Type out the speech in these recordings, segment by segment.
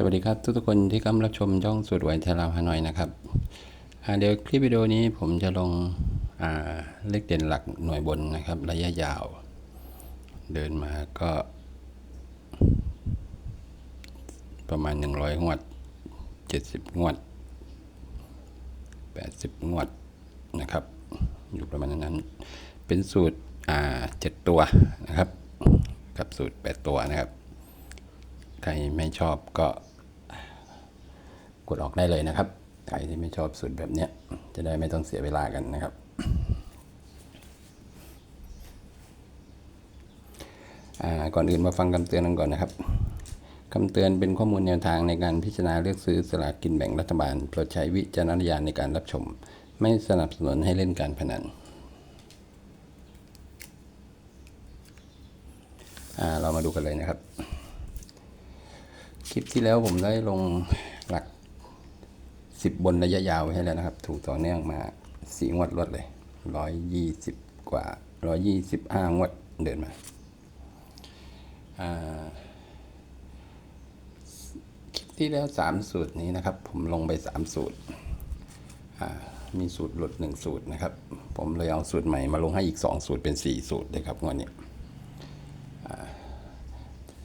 สวัสดีครับทุกๆคนที่กำลังรับชมช่องสูตรไหวไทลาวฮานอยนะครับเดี๋ยวคลิปวิดีโอนี้ผมจะลงเลขเด่นหลักหน่วยบนนะครับ ระยะยาว เดินมาก็ ประมาณ 100 งวด 70 งวด 80 งวดนะครับ อยู่ประมาณนั้น เป็นสูตรอ่า7ตัวนะครับ กับสูตร 8 ตัวนะครับใครไม่ชอบก็ กดออกได้เลยนะครับใครที่ไม่ชอบสูตรแบบนี้จะได้ไม่ต้องเสียเวลากันนะครับ ก่อนอื่นมาฟังคำเตือนกันก่อนนะครับคำเตือนเป็นข้อมูลแนวทางในการพิจารณาเลือกซื้อสลากกินแบ่งรัฐบาลโปรดใช้วิจารณญาณในการรับชม ไม่สนับสนุนให้เล่นการพนันเรามาดูกันเลยนะครับ คลิปที่แล้วผมได้ลง สิบบนระยะยาวไว้ให้แล้วนะครับ ถูกต่อเนื่องมาสี่งวดรวดเลยร้อยยี่สิบกว่าร้อยยี่สิบห้างวดเดินมาคลิปที่แล้วสามสูตรนี้นะครับ ผมลงไปสามสูตร มีสูตรหลุดหนึ่งสูตรนะครับ ผมเลยเอาสูตรใหม่มาลงให้อีกสองสูตรเป็นสี่สูตรเลยครับงวดนี้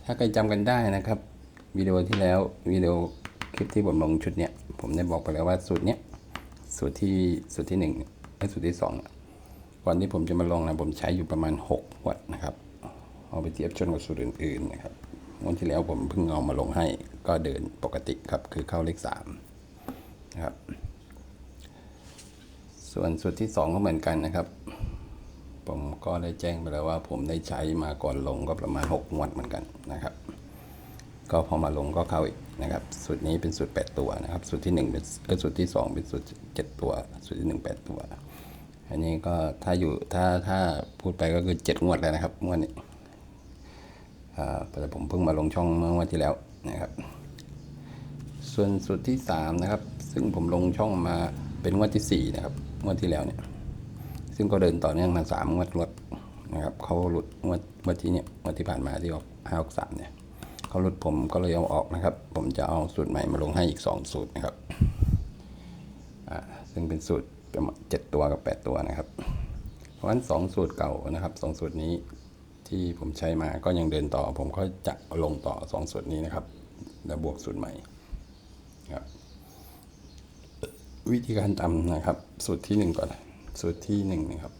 ถ้าใครจำกันได้นะครับวิดีโอที่แล้ววิดีโอคลิปที่ผมลงชุดเนี้ย ผมได้บอกไปแล้วว่าสูตรเนี้ยสูตรที่สูตรที่หนึ่งและสูตรที่สองก่อนที่ผมจะมาลงนะผมใช้อยู่ประมาณ6วัตนะครับเอาไปเทียบชนกับสูตรอื่นๆนะครับวันที่แล้วผมเพิ่งเอามาลงให้ก็เดินปกติครับคือเข้าเลขสามนะครับส่วนสูตรที่สองก็เหมือนกันนะครับ ผมก็ได้แจ้งไปแล้วว่า ผมได้ใช้มาก่อนลงก็ประมาณ6งวดเหมือนกันนะครับ ก็พอมาลงก็เข้าอีก นะครับสูตรนี้เป็นสูตร 8 ตัวนะครับสูตรที่1เป็นเออสูตรที่ 2 เป็นสูตร 7 ตัว สูตรที่ 1 8 ตัว อันนี้ก็ถ้าอยู่ถ้าถ้าพูดไปก็คือ7งวดแล้วนะครับงวดนี้อาแต่ผมเพิ่งมาลงช่องเมื่อวันที่แล้วนะครับ ส่วนสูตรที่ 3 นะครับ ซึ่งผมลงช่องมาเป็นงวดที่ 4 นะครับงวดที่แล้วเนี่ยซึ่งก็เดินต่อเนื่องมาสามงวดรวดนะครับเขาหลุดงวดงวดที่เนี่ยงวดที่ผ่านมาที่ออกห้าออกสามเนี่ย เขาหลุดผมก็เลยเอาออกนะครับ ผมจะเอาสูตรใหม่มาลงให้อีกสองสูตรนะครับซึ่งเป็นสูตรประมาณเจ็ดตัวกับแปดตัวนะครับ เพราะฉะนั้นสองสูตรเก่านะครับสองสูตรนี้ที่ผมใช้มาก็ยังเดินต่อ ผมก็จะลงต่อสองสูตรนี้นะครับ แล้วบวกสูตรใหม่ครับวิธีการทำนะครับ สูตรที่หนึ่งก่อน สูตรที่หนึ่งนะครับ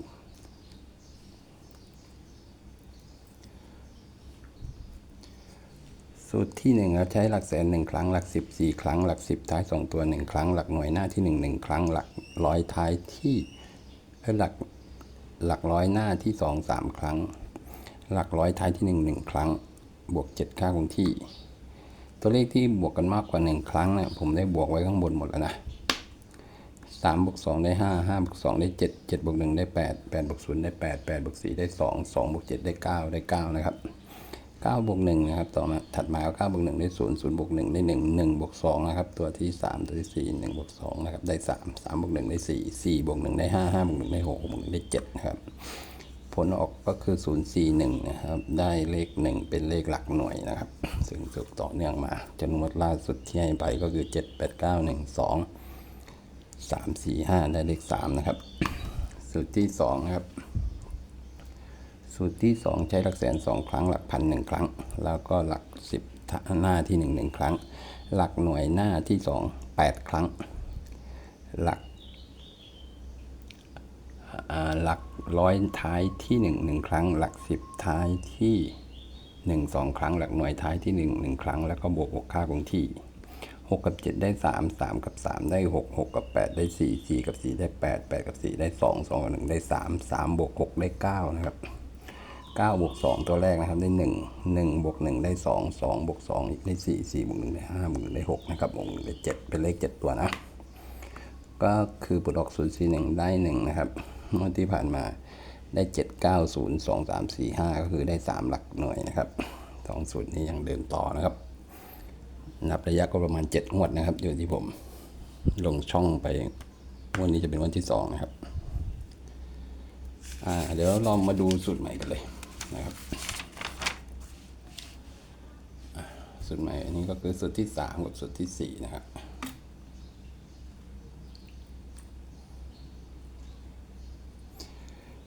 สูตรที่หนึ่งครับใช้หลักแสนหนึ่งครั้ง หลักสิบสี่ครั้ง หลักสิบท้ายสองตัวหนึ่งครั้ง หลักหน่วยหน้าที่หนึ่งหนึ่งครั้ง หลักร้อยท้ายที่หลักหลักร้อยหน้าที่สองสามครั้ง หลักร้อยท้ายที่หนึ่งหนึ่งครั้ง บวกเจ็ดค่าคงที่ ตัวเลขที่บวกกันมากกว่าหนึ่งครั้งเนี่ยผมได้บวกไว้ข้างบนหมดแล้วนะสามบวกสองได้ห้าห้าบวกสองได้เจ็ดเจ็ดบวกหนึ่งได้แปดแปดบวกศูนย์ได้แปดแปดบวกสี่ได้สองสองบวกเจ็ดได้เก้าได้เก้านะครับ เก้าบวกหนึ่งนะครับต่อมาถัดมาก็เก้าบวกหนึ่งได้ศูนย์ศูนย์บวกหนึ่งได้หนึ่งหนึ่งบวกสองนะครับตัวที่สามตัวที่สี่หนึ่งบวกสองนะครับได้สามสามบวกหนึ่งได้สี่สี่บวกหนึ่งได้ห้าห้าบวกหนึ่งได้หกหกบวกหนึ่งได้เจ็ดนะครับผลออกก็คือ 041 นะครับ ได้เลข 1 เป็นเลขหลักหน่วยนะครับ ซึ่งสืบต่อเนื่องมา จนงวดล่าสุดที่ให้ไปก็คือ 7 8 9 1 2 3 4 5 ได้เลข 3 นะครับ สูตรที่ 2 ครับ สูตรที่ 2 ใช้หลักแสน 2 ครั้ง หลักพันหนึ่งครั้ง แล้วก็หลัก 10 หน้าที่1 1ครั้ง หลักหน่วยหน้าที่ 2 8 ครั้ง หลักหลักร้อยท้ายที่หนึ่งหนึ่งครั้ง หลักสิบท้ายที่หนึ่งสองครั้ง หลักหน่วยท้ายที่หนึ่งหนึ่งครั้ง แล้วก็บวกหกค่าคงที่หกกับเจ็ดได้สามสามกับสามได้หกหกกับแปดได้สี่สี่กับสี่ได้แปดแปดกับสี่ได้สองสองกับหนึ่งได้สามสามบวกหกได้เก้านะครับ เก้าบวกสองตัวแรกนะครับได้หนึ่งหนึ่งบวกหนึ่งได้สองสองบวกสองอีกได้สี่สี่บวกหนึ่งได้ห้าบวกหนึ่งได้หกนะครับบวกหนึ่งได้เจ็ดเป็นเลขเจ็ดตัวนะ ก็คือปลดออก 0 4 1 ได้ 1 นะครับเมื่อที่ผ่านมาได้ 7 9 0 2 3 4 5 ก็คือได้ 3 หลักหน่วยนะครับสองสูตรนี้ยังเดินต่อนะครับ นับระยะก็ประมาณ 7 งวดนะครับ อยู่ที่ผมลงช่องไปวันนี้จะเป็นวันที่ 2 นะครับอ่าเดี๋ยวเรามาดูสูตรใหม่กันเลย นะครับสูตรใหม่อันนี้ก็คือสูตรที่สามกับสูตรที่สี่นะครับ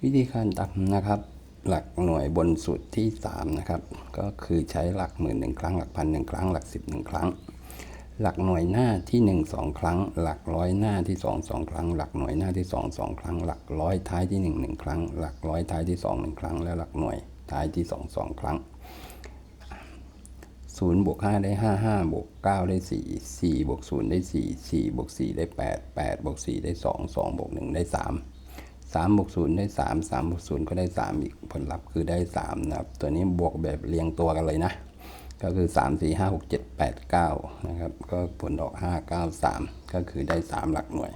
วิธีการทำนะครับ หลักหน่วยบนสูตรที่สามนะครับ ก็คือใช้หลักหมื่นหนึ่งครั้ง หลักพันหนึ่งครั้ง หลักสิบหนึ่งครั้ง หลักหน่วยหน้าที่หนึ่งสองครั้ง หลักร้อยหน้าที่สองสองครั้ง หลักหน่วยหน้าที่สองสองครั้ง หลักร้อยท้ายที่หนึ่งหนึ่งครั้ง หลักร้อยท้ายที่สองหนึ่งครั้ง และหลักหน่วย ท้ายที่สองสองครั้งศูนย์บวกห้าได้ห้าห้าบวกเก้าได้สี่สี่บวกศูนย์ได้สี่สี่บวกสี่ได้แปดแปดบวกสี่ได้สองสองบวกหนึ่งได้สามสามบวกศูนย์ได้สามสามบวกศูนย์ก็ได้สามอีกผลลัพธ์คือได้สามนะครับ ตัวนี้บวกแบบเรียงตัวกันเลยนะ ก็คือสามสี่ห้าหกเจ็ดแปดเก้านะครับ ก็ผลออกห้าเก้าสามก็คือได้สามหลักหน่วย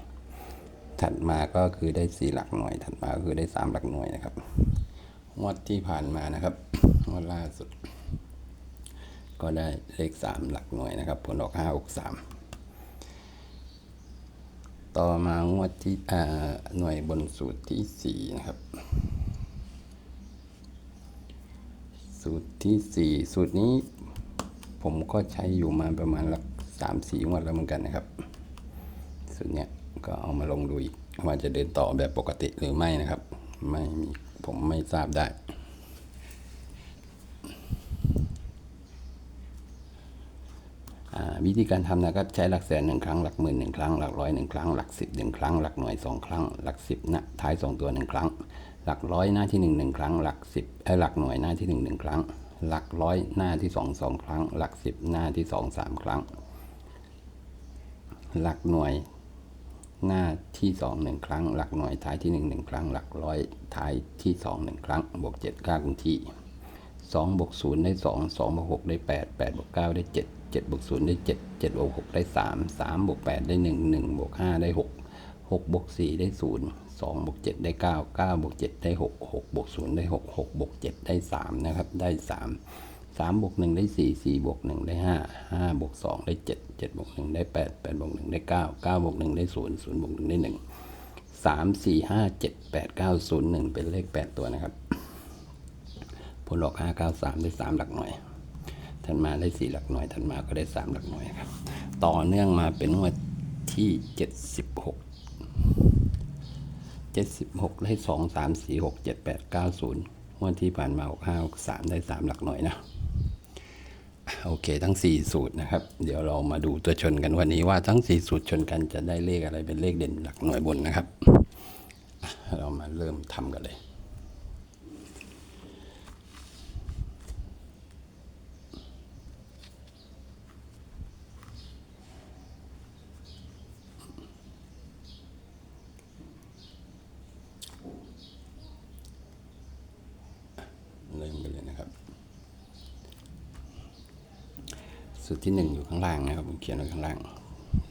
ถัดมาก็คือได้สี่หลักหน่วย ถัดมาก็คือได้สามหลักหน่วยนะครับ งวดที่ผ่านมานะครับงวดล่าสุด ก็ได้เลข3หลักหน่วยนะครับ ผลออก5 6 3ต่อมางวดที่อ่าหน่วยบนสูตรที่4นะครับ สูตรที่4สูตรนี้ผมก็ใช้อยู่มาประมาณหลัก3 4งวดแล้วเหมือนกันนะครับ สูตรเนี้ยก็เอามาลงดูอีกว่าจะเดินต่อแบบปกติหรือไม่นะครับ ไม่มี ผมไม่ทราบได้ วิธีการทำนะก็ใช้หลักแสนหนึ่งครั้งหลักหมื่นหนึ่งครั้งหลักร้อยหนึ่งครั้งหลักสิบหนึ่งครั้งหลักหน่วยสองครั้ง หลักสิบนะท้ายสองตัวหนึ่งครั้ง หลักร้อยหน้าที่หนึ่งหนึ่งครั้ง หลักสิบเอ้หลักหน่วยหน้าที่หนึ่งหนึ่งครั้ง หลักร้อยหน้าที่สองสองครั้ง หลักสิบหน้าที่สองสามครั้ง หลักหน่วย หน้าที่สองหนึ่งครั้ง หลักหน่วยท้ายที่หนึ่งหนึ่งครั้ง หลักร้อยท้ายที่สองหนึ่งครั้ง บวกเจ็ดค่าคงที่สองบวกศูนย์ได้สองสองบวกหกได้แปดแปดบวกเก้าได้เจ็ดเจ็ดบวกศูนย์ได้เจ็ดเจ็ดบวกหกได้สามสามบวกแปดได้หนึ่งหนึ่งบวกห้าได้หกหกบวกสี่ได้ศูนย์สองบวกเจ็ดได้เก้าเก้าบวกเจ็ดได้หกหกบวกศูนย์ได้หกหกบวกเจ็ดได้สามนะครับ ได้สามามสามบวกหนึ่งได้สี่สี่บวกหนึ่งได้ห้าห้าบวกสองได้เจ็ดเจ็ดบวกหนึ่งได้แปดแปดบวกหนึ่งได้เก้าเก้าบวกหนึ่งได้ศูนย์ศูนย์บวกหนึ่งได้หนึ่งสามสี่ห้าเจ็ดแปดเก้าศูนย์หนึ่งเป็นเลขแปดตัวนะครับ ผลออก 593 ได้ 3 หลักหน่วยถัดมาได้ 4 หลักหน่วยถัดมาก็ได้ 3 หลักหน่วยครับ ต่อเนื่องมาเป็นงวดที่ 76 76 ได้2 3 4 6 7 8 9 0งวดที่ผ่านมา 65 63 ได้ 3 หลักหน่วยนะ โอเคทั้ง 4 สูตรนะครับ เดี๋ยวเรามาดูตัวชนกันวันนี้ว่าทั้ง 4 สูตรชนกันจะได้เลขอะไรเป็นเลขเด่นหลักหน่วยบนนะครับ เรามาเริ่มทำกันเลย เริ่มกันเลยนะครับ สุดที่หนึ่งอยู่ข้างล่างนะครับผมเขียนไว้ข้างล่าง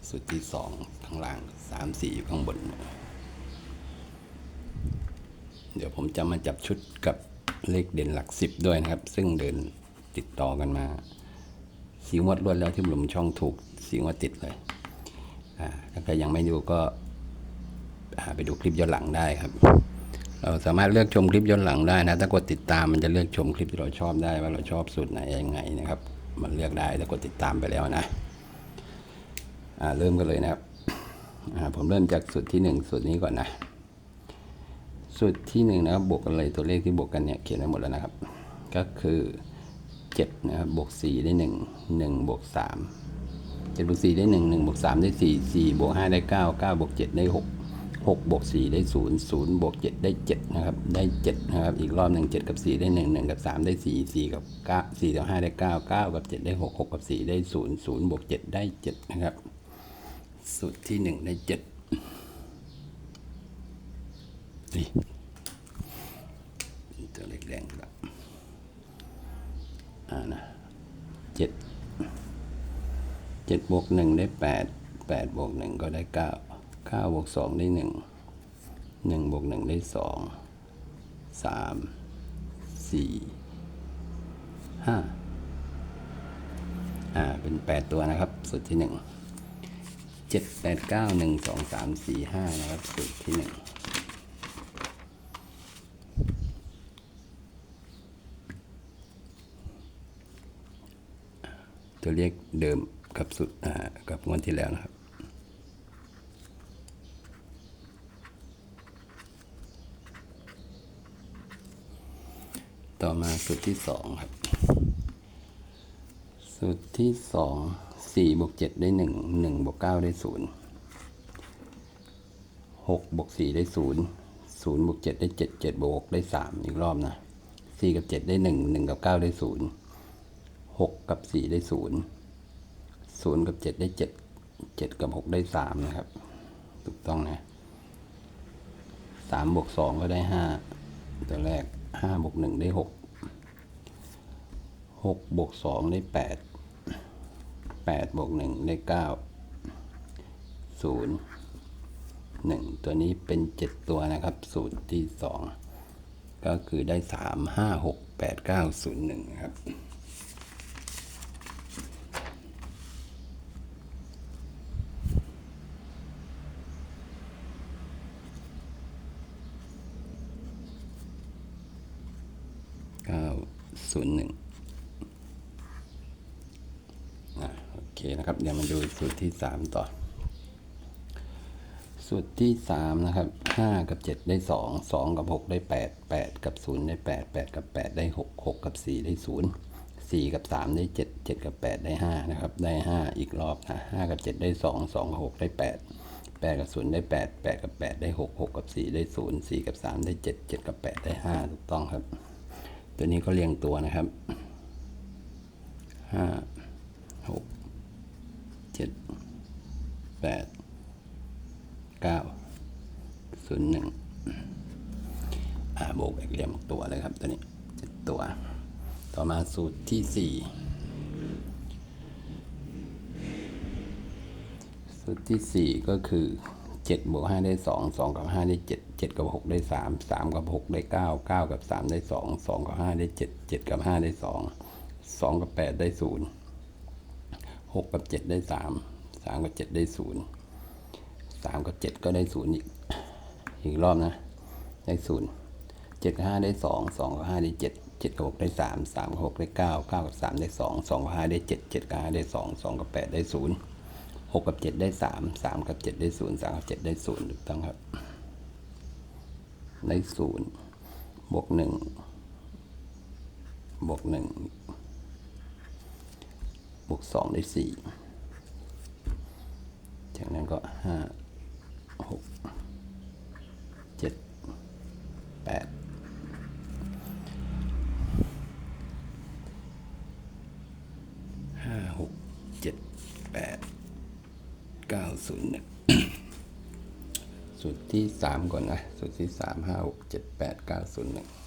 สุดที่สองข้างล่างสามสี่อยู่ข้างบน เดี๋ยวผมจะมาจับชุดกับเลขเด่นหลักสิบด้วยนะครับ ซึ่งเดินติดต่อกันมาสีงวดรวดแล้วที่ผมช่องถูกสีงวดติดเลยอ่าถ้าใครยังไม่ดูก็ไปดูคลิปย้อนหลังได้ครับ เราสามารถเลือกชมคลิปย้อนหลังได้นะ ถ้ากดติดตามมันจะเลือกชมคลิปที่เราชอบได้ว่าเราชอบสูตรไหนยังไงนะครับ มันเลือกได้ถ้ากดติดตามไปแล้วนะเริ่มกันเลยนะครับผมเริ่มจากสูตรที่หนึ่งสูตรนี้ก่อนนะสูตรที่หนึ่งนะครับบวกกันเลยตัวเลขที่บวกกันเนี่ยเขียนไว้หมดแล้วนะครับ ก็คือเจ็ดนะครับบวกสี่ได้หนึ่งหนึ่งบวกสามเจ็ดบวกสี่ได้หนึ่งหนึ่งบวกสามได้สี่สี่บวกห้าได้เก้าเก้าบวกเจ็ดได้ห กหกบวกสี่ได้ศูนย์ศูนย์บวกเจ็ดได้เจ็ดนะครับได้เจ็ดนะครับอีกรอบหนึ่งเจ็ดกับสี่ได้หนึ่งหนึ่งกับสามได้สี่สี่กับเก้าสี่กับห้าได้เก้าเก้ากับเจ็ดได้หกหกกับสี่ได้ศูนย์ศูนย์บวกเจ็ดได้เจ็ดนะครับสูตรที่หนึ่งได้เจ็ดนี่ตัวเล็กแดงครับอ่านะเจ็ดเจ็ดบวกหนึ่งได้แปดแปดบวกหนึ่งก็ได้เก้าเก้าบวกสองได้หนึ่งหนึ่งบวกหนึ่งได้สองสามสี่ห้าอ่า เป็นแปดตัวนะครับ สูตรที่หนึ่งเจ็ดแปดเก้าหนึ่งสองสามสี่ห้านะครับ สูตรที่หนึ่งตัวตัวเลขเดิมกับสุดอ่ากับงวดที่แล้วนะครับ ต่อมาสูตรที่สองครับ สูตรที่สองสี่บวกเจ็ดได้หนึ่งหนึ่งบวกเก้าได้ศูนย์หกบวกสี่ได้ศูนย์ศูนย์บวกเจ็ดได้เจ็ดเจ็ดบวกหกได้สามอีกรอบนะสี่กับเจ็ดได้หนึ่งหนึ่งกับเก้าได้ศูนย์หกกับสี่ได้ศูนย์ศูนย์กับเจ็ดได้เจ็ดเจ็ดกับหกได้สามนะครับ ถูกต้องนะสามบวกสองก็ได้ห้าตัวแรกห้าบวกหนึ่งได้หก หกบวกสองได้แปดแปดบวกหนึ่งได้เก้าศูนย์หนึ่งตัวนี้เป็นเจ็ดตัวนะครับ สูตรที่สองก็คือได้สามห้าหกแปดเก้าศูนย์หนึ่งครับ เก้าศูนย์หนึ่งโอเคนะครับ เดี๋ยวมาดู สูตรที่สามต่อ สูตรที่สามนะครับห้ากับเจ็ดได้สองสองกับหกได้แปดแปดกับศูนย์ได้แปดแปดกับแปดได้หกหกกับสี่ได้ศูนย์สี่กับสามได้เจ็ดเจ็ดกับแปดได้ห้านะครับ ได้ห้าอีกรอบนะห้ากับเจ็ดได้สองสองกับหกได้แปดแปดกับศูนย์ได้แปดแปดกับแปดได้หกหกกับสี่ได้ศูนย์สี่กับสามได้เจ็ดเจ็ดกับแปดได้ห้าถูกต้องครับ ตัวนี้ก็เรียงตัวนะครับห้าหก จ็ดแปดเก้าศูนย์หนึ่งอ่าโบกเรียงตัวเลยครับตัวนี้เจ็ดตัว ต่อมาสูตรที่สี่สูตรที่สี่ก็คือเจ็ดบวกห้าได้สองสองกับห้าได้เจ็ดเจ็ดกับหกได้สามสามกับหกได้เก้าเก้ากับสามได้สองสองกับห้าได้เจ็ดเจ็ดกับห้าได้สองสองกับแปดได้ศูนย์ หกกับเจ็ดได้สามสามกับเจ็ดได้ศูนย์สามกับเจ็ดก็ได้ศูนย์อีก อีกรอบนะ ได้ศูนย์เจ็ดกับห้าได้สองสองกับห้าได้เจ็ดเจ็ดกับหกได้สามสามกับหกได้เก้าเก้ากับสามได้สองสองกับห้าได้เจ็ดเจ็ดกับห้าได้สองสองกับแปดได้ศูนย์หกกับเจ็ดได้สามสามกับเจ็ดได้ศูนย์สามกับเจ็ดได้ศูนย์ถูกต้องครับ ได้ศูนย์บวกหนึ่งบวกหนึ่ง บวก 2 ได้ 4 จากนั้นก็ 5 6 7 8 5 6 7 8 9 0 1 สูตรที่ 3 ก่อนนะ สูตรที่ 3 5 6 7 8 9 0 1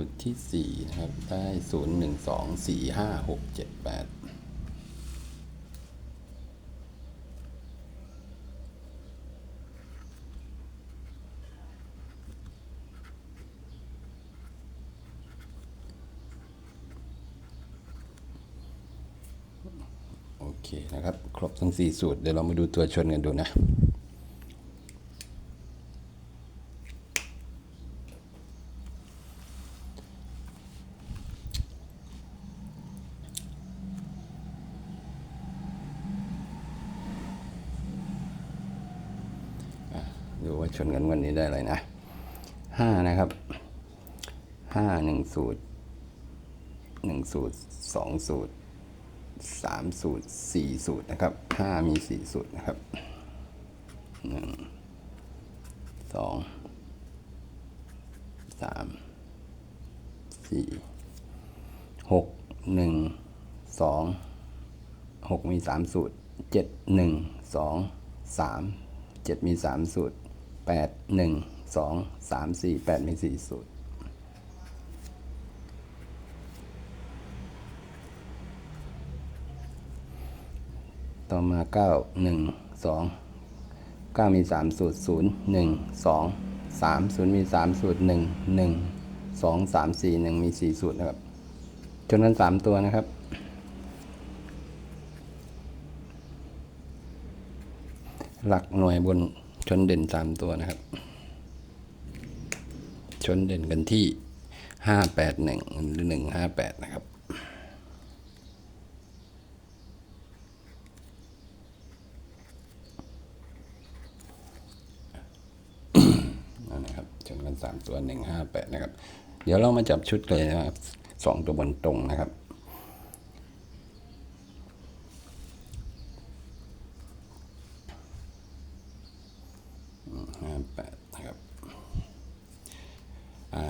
สูตรที่สี่นะครับ ได้ศูนย์หนึ่งสองสี่ห้าหกเจ็ดแปดโอเคนะครับ ครบทั้ง 4 สูตร เดี๋ยวเรามาดูตัวชนกันดูนะ 1 สูตร 2 สูตร 3 สูตร 4 สูตรนะครับ 5 มี 4 สูตรนะครับ 1 2 3 4 6 1 2 6 มี 3 สูตร 7 1 2 3 7 มี 3 สูตร 8 1 2 3 4 8 มี 4 สูตร ต่อมาเก้าหนึ่งสองเก้ามีสามสูตรศูนย์หนึ่งสองสามศูนย์มีสามสูตรหนึ่งหนึ่งสองสามสี่หนึ่งมีสี่สูตรนะครับจนนั้นสามตัวนะครับหลักหน่วยบนชนเด่นสามตัวนะครับ ชนเด่นกันที่ห้าแปดหนึ่งหรือหนึ่งห้าแปดนะครับ จนกัน 3 ตัว 158 นะครับ เดี๋ยวเรามาจับชุดเลยนะครับ 2 ตัวบนตรงนะครับ 58 นะครับ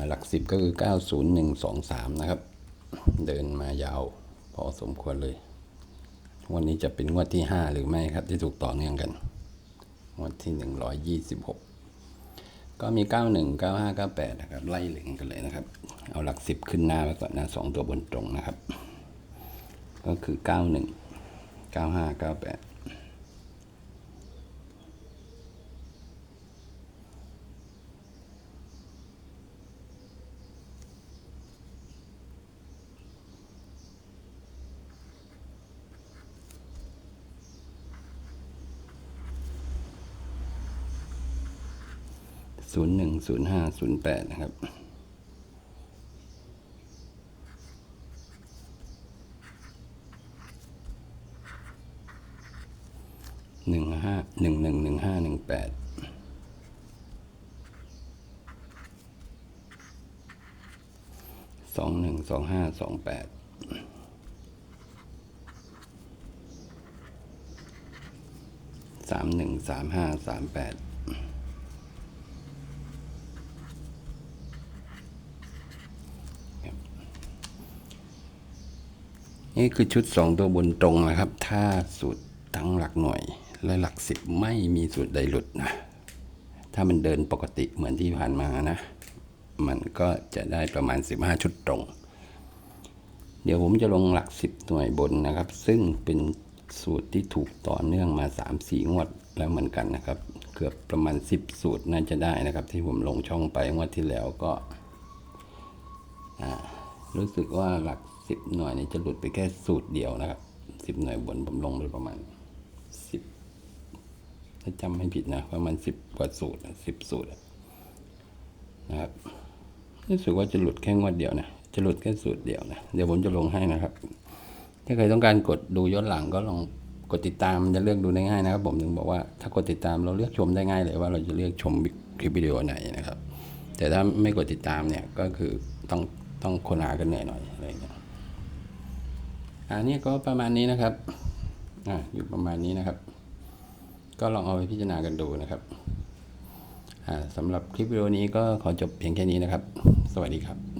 หลัก 10 ก็คือ 90123 นะครับ เดินมายาวพอสมควรเลย วันนี้จะเป็นงวดที่ 5 หรือไม่ครับที่ถูกต่อเนื่องกัน งวดที่ 126 ก็มี 91, 95, 98 นะครับ ไล่เหลงกันเลยนะครับ เอาหลักสิบขึ้นหน้าไปก่อนนะสองตัวบนตรงนะครับ ก็คือ 91, 95, 98 หนึ่งเก้าห้าเก้าแปดศูนย์หนึ่งศูนย์ห้าศูนย์แปดนะครับ หนึ่งห้าหนึ่งหนึ่งหนึ่งห้าหนึ่งแปดสองหนึ่งสองห้าสองแปดสามหนึ่งสามห้าสามแปด นี่คือชุดสองตัวบนตรงนะครับ ถ้าสูตรทั้งหลักหน่วยและหลักสิบไม่มีสูตรใดหลุดนะ ถ้ามันเดินปกติเหมือนที่ผ่านมานะ มันก็จะได้ประมาณ 15 ชุดตรง เดี๋ยวผมจะลงหลักสิบหน่วยบนนะครับ ซึ่งเป็นสูตรที่ถูกต่อเนื่องมา 3-4 งวดแล้วเหมือนกันนะครับ เกือบประมาณ 10 สูตรน่าจะได้นะครับ ที่ผมลงช่องไปงวดที่แล้วก็ รู้สึกว่าหลัก สิบหน่วยนี้จะหลุดไปแค่สูตรเดียวนะครับสิบหน่วยบนผมลงไปประมาณสิบถ้าจำไม่ผิดนะประมาณสิบกว่าสูตรสิบสูตรนะครับรู้สึกว่าจะหลุดแค่งวดเดียวนะ จะหลุดแค่สูตรเดียวนะ เดี๋ยวผมจะลงให้นะครับ ถ้าใครต้องการกดดูย้อนหลังก็ลองกดติดตามจะเลือกดูได้ง่ายนะครับ ผมถึงบอกว่าถ้ากดติดตามเราเลือกชมได้ง่ายเลยว่าเราจะเลือกชมคลิปวิดีโอไหนนะครับ แต่ถ้าไม่กดติดตามเนี่ยก็คือต้องต้องค้นหากันเหนื่อยหน่อย อันนี้ก็ประมาณนี้นะครับอ่าอยู่ประมาณนี้นะครับ ก็ลองเอาไปพิจารณากันดูนะครับอ่าสำหรับคลิปวิดีโอนี้ก็ขอจบเพียงแค่นี้นะครับ สวัสดีครับ